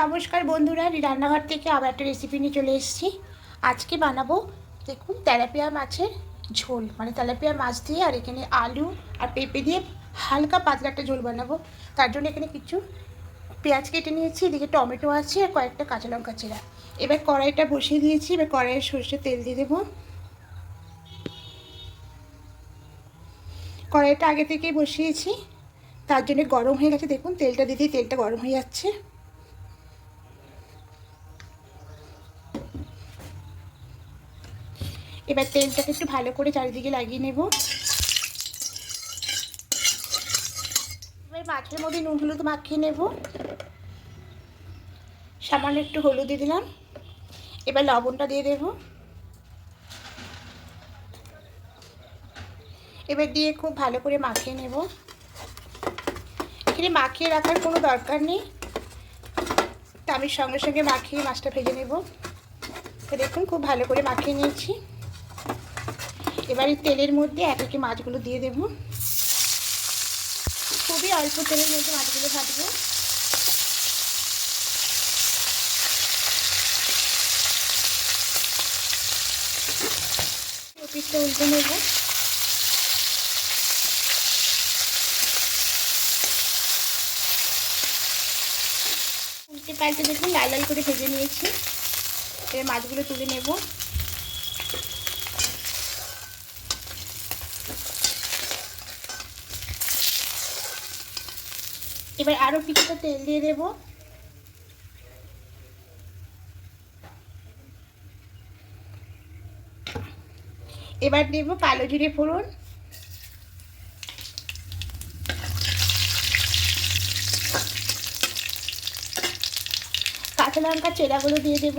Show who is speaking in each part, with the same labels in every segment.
Speaker 1: নমস্কার বন্ধুরা, রান্নাঘর থেকে আবার একটা রেসিপি নিয়ে চলে এসেছি। আজকে বানাবো, দেখুন, তেলাপিয়া মাছের ঝোল। মানে তেলাপিয়া মাছ দিয়ে আর এখানে আলু আর পেঁপে দিয়ে হালকা পাতলা একটা ঝোল বানাবো। তার জন্য এখানে কিছু পেঁয়াজ কেটে নিয়েছি, এদিকে টমেটো আছে আর কয়েকটা কাঁচা লঙ্কা চেরা। এবার কড়াইটা বসিয়ে দিয়েছি, এবার কড়াইয়ে সর্ষে তেল দিয়ে দেবো। কড়াইটা আগে থেকেই বসিয়েছি, তার জন্য গরম হয়ে গেছে। দেখুন, তেলটা দিতেই তেলটা গরম হয়ে যাচ্ছে। এবার তেলটাকে একটু ভালো করে চারিদিকে লাগিয়ে নেব। এবার মাছের মধ্যে নুন হলুদ মাখিয়ে নেব। সামান্য একটু হলুদ দিয়ে দিলাম। এবার লবণটা দিয়ে দেব। এবার দিয়ে খুব ভালো করে মাখিয়ে নেব। এখানে মাখিয়ে রাখার কোনো দরকার নেই। তা আমি সঙ্গে সঙ্গে মাখিয়ে মাছটা ভেজে নেব। দেখুন, খুব ভালো করে মাখিয়ে নিয়েছি। এবার তেলের মধ্যে এক একে মাছগুলো দিয়ে দেব। খুবই অল্প তেলের মধ্যে মাছগুলো ভাজবো। উল্টে নেব। উল্টে পাল্টে দেখুন লাল লাল করে ভেজে নিয়েছি। এবার মাছগুলো তুলে নেব। এবার আরও কিছুটা তেল দিয়ে দেব। এবার দেব কালো জিরে ফোড়ন। কাঁচা লঙ্কা চেরাগুলো দিয়ে দেব।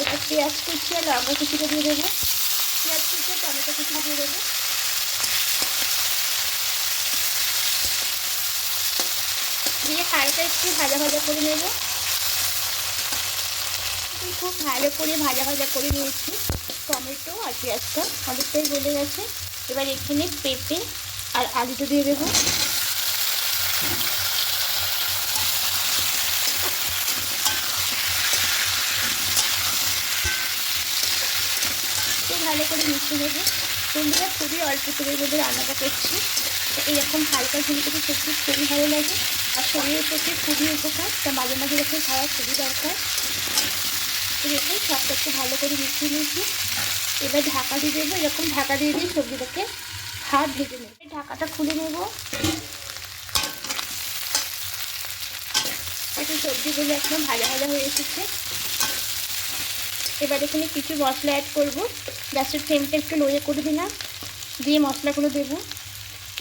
Speaker 1: এবার পেঁয়াজ কুচি আর লঙ্কা কুচিটা দিয়ে দেবো। পেঁয়াজ কুচি টমেটো কুচিটা দিয়ে দেবো। দিয়ে হালকা একটু ভাজা ভাজা করে নেব। খুব ভালো করে ভাজা ভাজা করে নিয়েছি। টমেটো আর পেঁয়াজটা অনেকটাই গলে গেছে। এবার এখানে পেঁপে আর আলুটা দিয়ে দেবো। ভালো করে মিশিয়ে নেব। বন্ধুরা, খুবই অল্প মধ্যে রান্নাটা করছি। তো এরকম হালকা ঝুলি থেকে সত্যি খুবই ভালো লাগে। আর শরীরের পক্ষে খুবই উপকার, তা মাঝে মাঝে এরকম খাওয়া খুবই দরকার। দেখুন সবটা একটু ভালো করে মিশিয়ে নিয়েছি। এবার ঢাকা দিয়ে দেবো, এরকম ঢাকা দিয়ে দিয়ে সবজিটাকে হাত ভেজে নেব। ঢাকাটা খুলে নেব। একটু সবজিগুলো একদম ভাজা ভাজা হয়ে এসেছে। এবার এখানে কিছু মশলা অ্যাড করব। গ্যাসের ফ্লেমটা একটু লোয়ে করে দিলাম। দিয়ে মশলাগুলো দেব।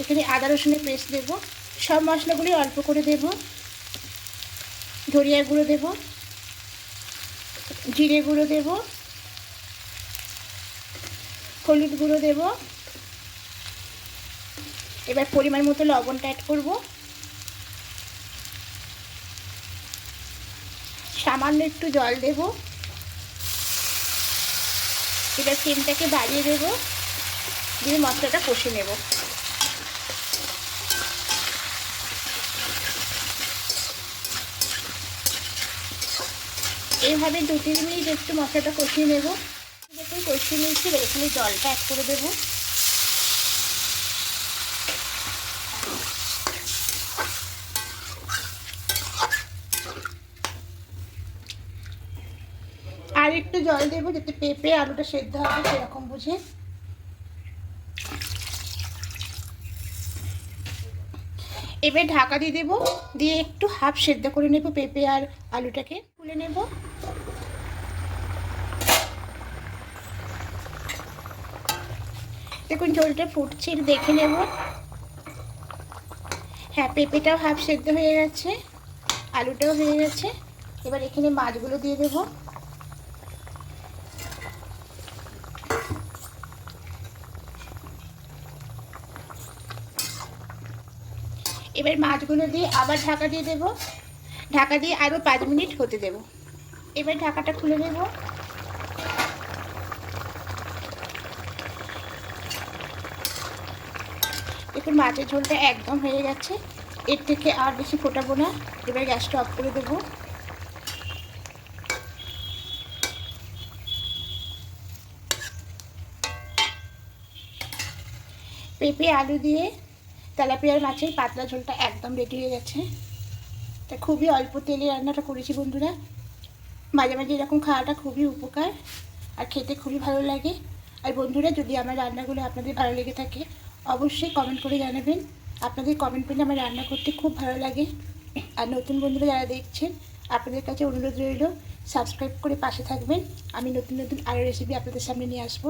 Speaker 1: এখানে আদা রসুনের পেস্ট দেব। সব মশলাগুলি অল্প করে দেব। ধরিয়া গুঁড়ো দেব। জিরে গুঁড়ো দেব। হলুদ গুঁড়ো দেব। এবার পরিমাণ মতো লবণটা অ্যাড করব। সামান্য একটু জল দেবো। এবার ফ্লেমটাকে বাড়িয়ে দেবো। দিয়ে মশলাটা কষে নেব। এইভাবে দু তিন মিনিট একটু মশলাটা কষিয়ে নেব। দেখুন, কষিয়ে নিয়েছি এখানে জলটা অ্যাড করে দেবো। আর একটু জল দেবো যাতে পেঁপে আলুটা সেদ্ধ হবে সেরকম বুঝে। এবার ঢাকা দিয়ে দেবো, দিয়ে একটু হাফ সেদ্ধ করে নেব পেঁপে আর আলুটাকে। তুলে নেব। দেখুন ঝোলটা ফুটছে দেখে নেব। হ্যাঁ পেঁপেটাও হাফ সেদ্ধ হয়ে গেছে, আলুটাও হয়ে গেছে। এবার এখানে মাছগুলো দিয়ে দেবো। এবার মাছগুলো দিয়ে আবার ঢাকা দিয়ে দেবো। ঢাকা দিয়ে আরও পাঁচ মিনিট হতে দেব। এবার ঢাকাটা খুলে নেব। দেখুন মাছের ঝোলটা একদম হয়ে গেছে। এর থেকে আর বেশি ফোটাবো না। এবার গ্যাসটা অফ করে দেবো। পেঁপে, আলু দিয়ে তেলাপিয়ার মাছের পাতলা ঝোলটা একদম রেডি হয়ে গেছে। তা খুবই অল্প তেলে রান্নাটা করেছি বন্ধুরা। মাঝে মাঝে এরকম খাওয়াটা খুবই উপকার আর খেতে খুবই ভালো লাগে। আর বন্ধুরা, যদি আমার রান্নাগুলো আপনাদের ভালো লেগে থাকে অবশ্যই কমেন্ট করে জানাবেন। আপনাদের কমেন্ট পেলে আমার রান্না করতে খুব ভালো লাগে। আর নতুন বন্ধুরা যারা দেখছেন, আপনাদের কাছে অনুরোধ রইল সাবস্ক্রাইব করে পাশে থাকবেন। আমি নতুন নতুন আরও রেসিপি আপনাদের সামনে নিয়ে আসব।